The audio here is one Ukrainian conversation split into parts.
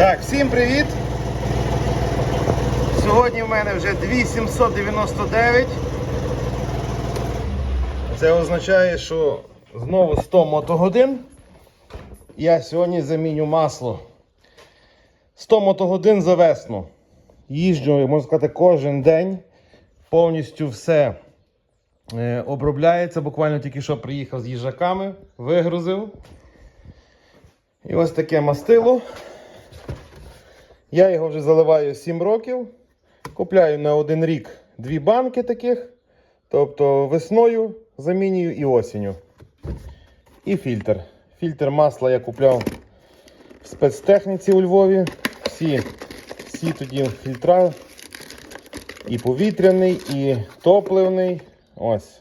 Так, всім привіт! Сьогодні в мене вже 2799. Це означає, що знову 100 мотогодин. Я сьогодні заміню масло. 100 мотогодин за весну. Їжджу, можна сказати, кожен день. Повністю все е, обробляється. Буквально тільки що приїхав з їжаками, вигрузив. І ось таке мастило. Я його вже заливаю 7 років. Купляю на один рік дві банки таких. Тобто весною замінюю і осінню. І фільтр. Фільтр масла я купляв в спецтехніці у Львові. Всі, всі тоді фільтра. І повітряний, і топливний. Ось.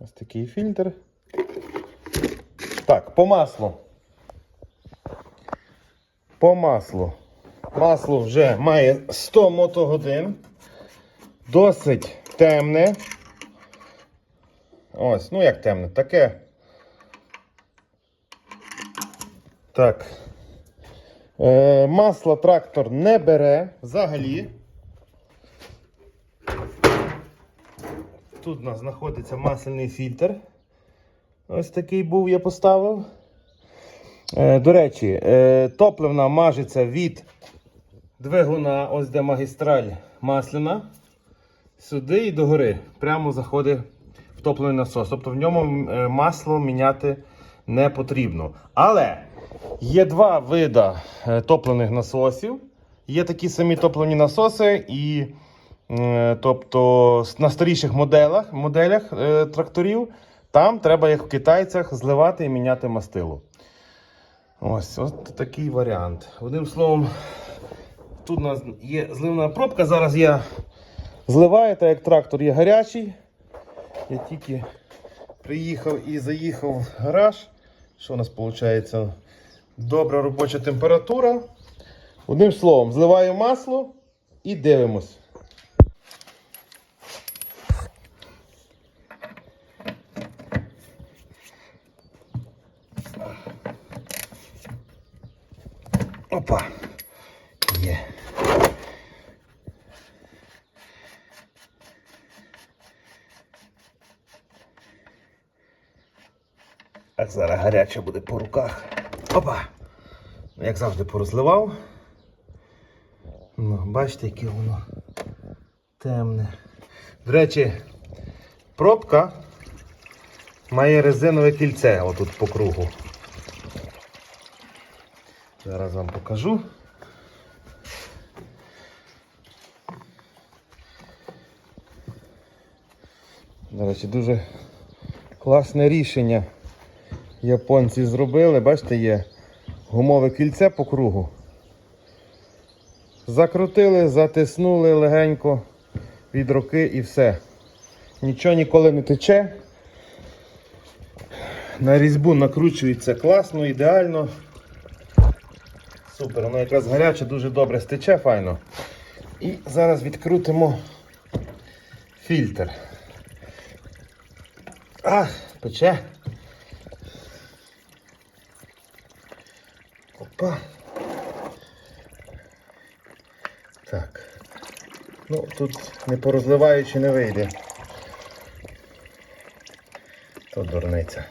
Ось такий фільтр. Так, по маслу. По маслу. Масло вже має 100 мотогодин. Досить темне. Ось, ну як темне, таке. Так. Е, масло трактор не бере взагалі. Тут у нас знаходиться масляний фільтр. Ось такий був, я поставив. Е, до речі, е, топливна мажеться від двигуна, ось де магістраль масляна. Сюди і догори. Прямо заходить в топливний насос. Тобто в ньому е, масло міняти не потрібно. Але є два види е, топливних насосів. Є такі самі топливні насоси, і е, тобто на старіших моделях, моделях тракторів там треба, як в китайцях, зливати і міняти мастило. Ось, ось такий варіант. Одним словом, тут у нас є зливна пробка. Зараз я зливаю, так як трактор є гарячий. Я тільки приїхав і заїхав в гараж. Що у нас виходить? Добра робоча температура. Одним словом, зливаю масло і дивимось. Опа. Так, зараз гаряче буде по руках. Опа! Ну, Як завжди порозливав. Ну, бачите, яке воно темне. До речі, пробка має резинове кільце отут по кругу. Зараз вам покажу. До речі, дуже класне рішення японці зробили. Бачите, є гумове кільце по кругу. Закрутили, затиснули легенько від руки і все. Нічого ніколи не тече. На різьбу накручується класно, ідеально. Супер, воно якраз гаряче, дуже добре стече, файно. І зараз відкрутимо фільтр. А, пече. Опа. Так. Ну, тут не порозливаючи не вийде. То дурниця.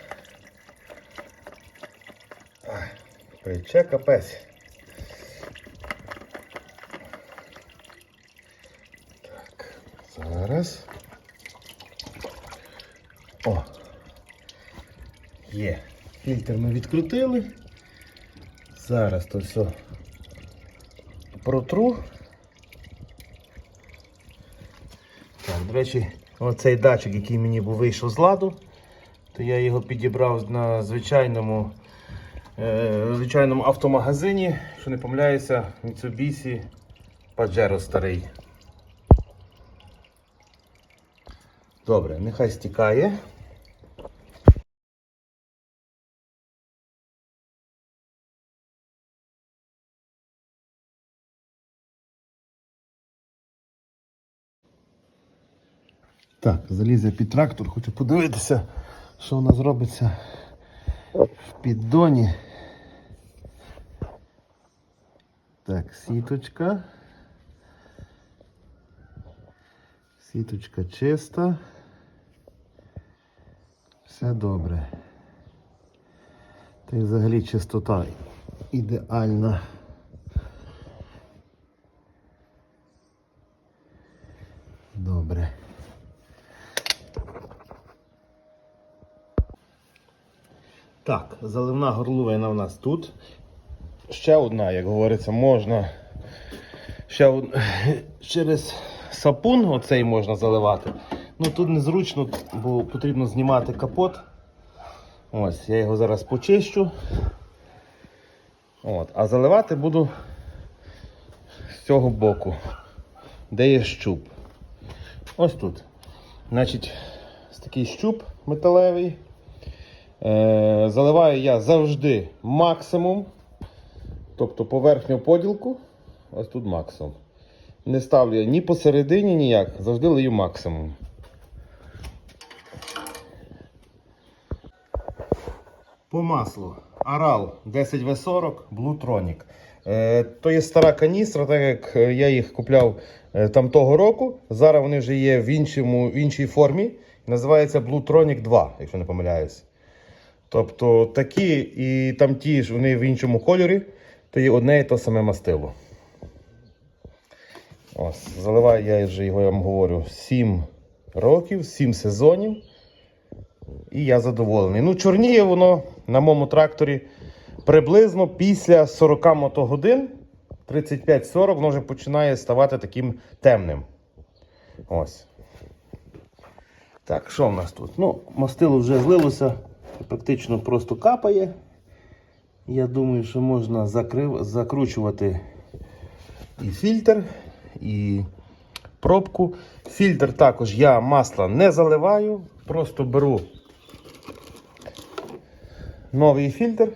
Пече капець. Так, зараз. О. Є. Фільтр ми відкрутили. Зараз то все протру. Так, до речі, оцей датчик, який мені був вийшов з ладу, то я його підібрав на звичайному, е, звичайному автомагазині, що не помиляюся, Mitsubishi Pajero старий. Добре, нехай стікає. Так, заліз я під трактор, хочу подивитися, що у нас робиться в піддоні. Так, сіточка. Сіточка чиста. Все добре. Та й взагалі чистота ідеальна. Добре. Так, заливна горловина у нас тут. Ще одна, як говориться, можна. Ще од... через сапун оцей можна заливати. Ну тут незручно, бо потрібно знімати капот. Ось, я його зараз почищу. От, а заливати буду з цього боку, де є щуп. Ось тут. Значить, такий щуп металевий. Е, заливаю я завжди максимум. Тобто поверхню поділку, ось тут максимум. Не ставлю я ні посередині, ніяк, завжди лию максимум. По маслу. Арал 10В40 Bluetronic. Е, то є стара каністра, так як е, я їх купляв там того року. Зараз вони вже є в, іншому, в іншій формі. Називається Bluetronic 2, якщо не помиляюсь. Тобто такі і там ті ж вони в іншому кольорі, то є одне і те саме мастило. Ось, заливаю я вже його, я вам говорю, 7 років, 7 сезонів. І я задоволений. Ну, чорніє воно на моєму тракторі приблизно після 40 мотогодин, 35-40, воно вже починає ставати таким темним. Ось. Так, що в нас тут? Ну, мастило вже злилося, практично просто капає. Я думаю, що можна закрив... закручувати і фільтр, і пробку. Фільтр також я масла не заливаю, просто беру новий фільтр,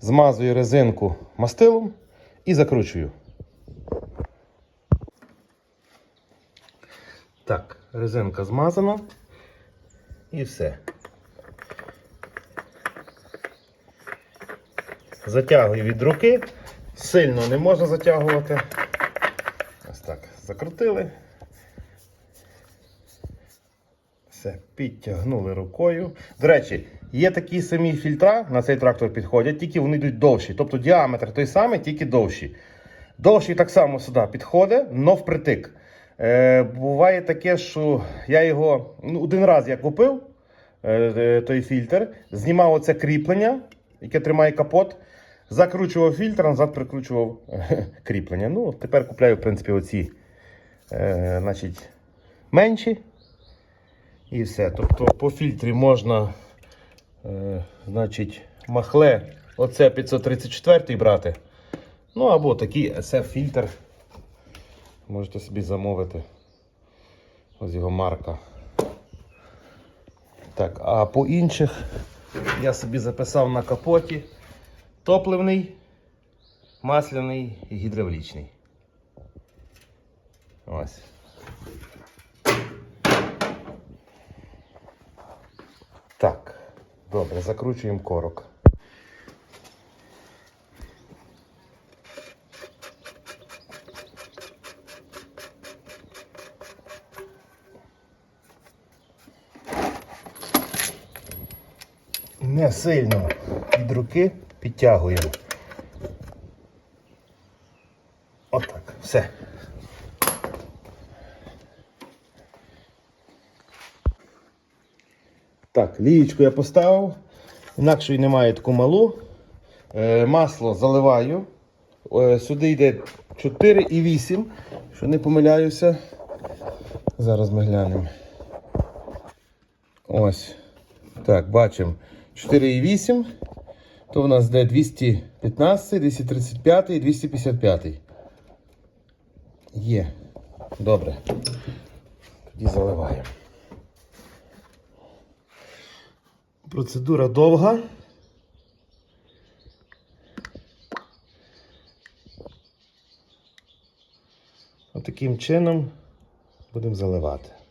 змазую резинку мастилом і закручую. Так, резинка змазана і все. Затягую від руки, сильно не можна затягувати. Ось так, закрутили. Все, підтягнули рукою. До речі, є такі самі фільтра на цей трактор підходять, тільки вони йдуть довші. Тобто діаметр той самий, тільки довші. Довший так само сюди підходить, но впритик. Е, буває таке, що я його ну, один раз я купив е, е, той фільтр, знімав оце кріплення, яке тримає капот, закручував фільтр, назад прикручував е, кріплення. Ну, тепер купляю, в принципі, оці е, значить, менші. І все. Тобто по фільтрі можна, е, значить, махле оце 534 брати. Ну або такий SF фільтр. Можете собі замовити. Ось його марка. Так, а по інших я собі записав на капоті топливний, масляний і гідравлічний. Ось. Так, добре, закручуємо корок. Не сильно від руки підтягуємо. Отак, все. Так, лієчку я поставив. Інакше немає таку малу. Е, масло заливаю. Е, сюди йде 4,8, що не помиляюся. Зараз ми глянемо. Ось. Так, бачимо. 4,8. То в нас йде 215, 235 і 255. Є. Добре. Тоді заливаємо. Процедура довга. Отаким чином будемо заливати.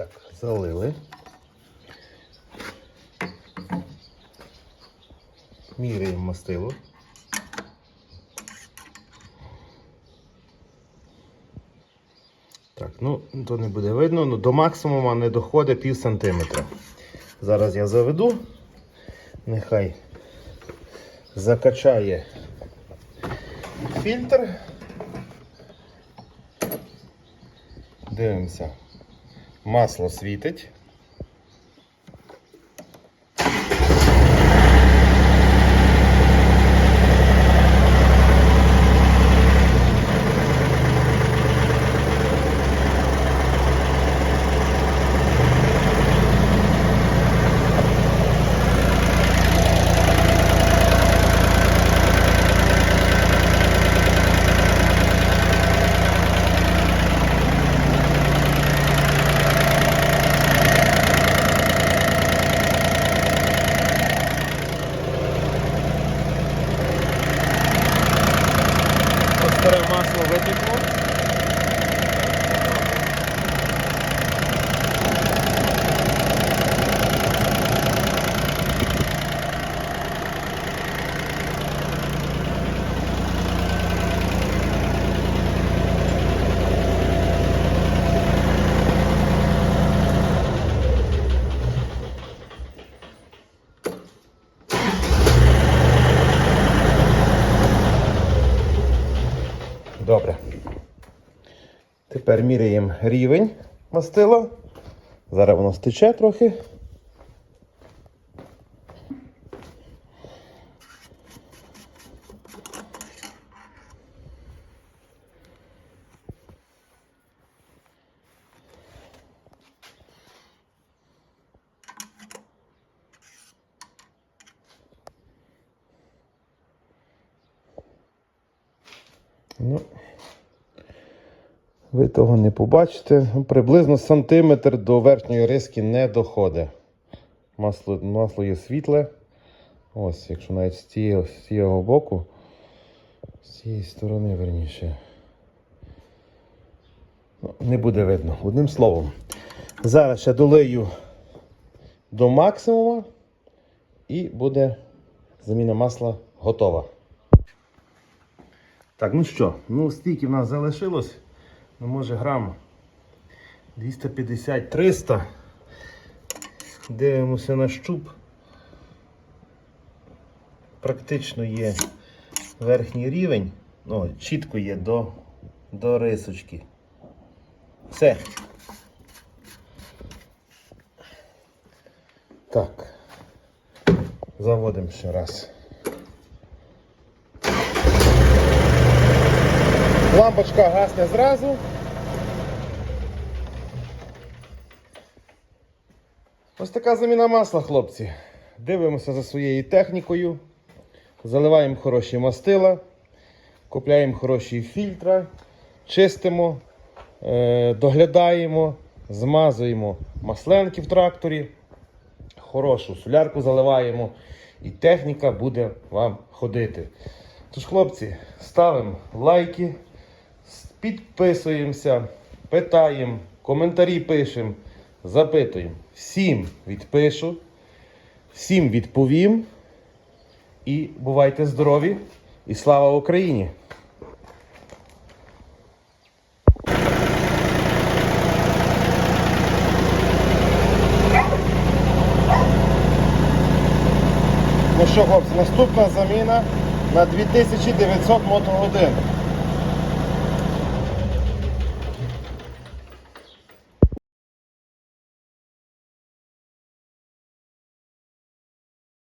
Так, залили. Міряємо мастило. Так, ну то не буде видно, ну до максимуму не доходить пів сантиметра. Зараз я заведу, нехай закачає фільтр. Дивимося. Масло світить. Ось Старе масло витекло. Добре. Тепер міряємо рівень мастила. Зараз воно стече трохи. Ну, ви того не побачите. Приблизно сантиметр до верхньої риски не доходить. Масло, масло є світле. Ось, якщо навіть з цього, з цього боку, з цієї сторони верніше. Ну, не буде видно. Одним словом. Зараз ще долию до максимуму і буде заміна масла готова. Так, ну що, ну стільки в нас залишилось. Ну, може грам 250-300. Дивимося на щуп. Практично є верхній рівень. О, чітко є до, до рисочки. Все. Так. Заводимо ще раз. Лампочка гасне зразу. Ось така заміна масла, хлопці. Дивимося за своєю технікою. Заливаємо хороші мастила, купляємо хороші фільтри, чистимо, е, доглядаємо, змазуємо масленки в тракторі, хорошу солярку заливаємо і техніка буде вам ходити. Тож, хлопці, ставимо лайки, підписуємося, питаємо, коментарі пишемо, запитуємо. Всім відпишу, всім відповім. І бувайте здорові! І слава Україні! Ну що, хлопці, наступна заміна на 2900 мотогодин.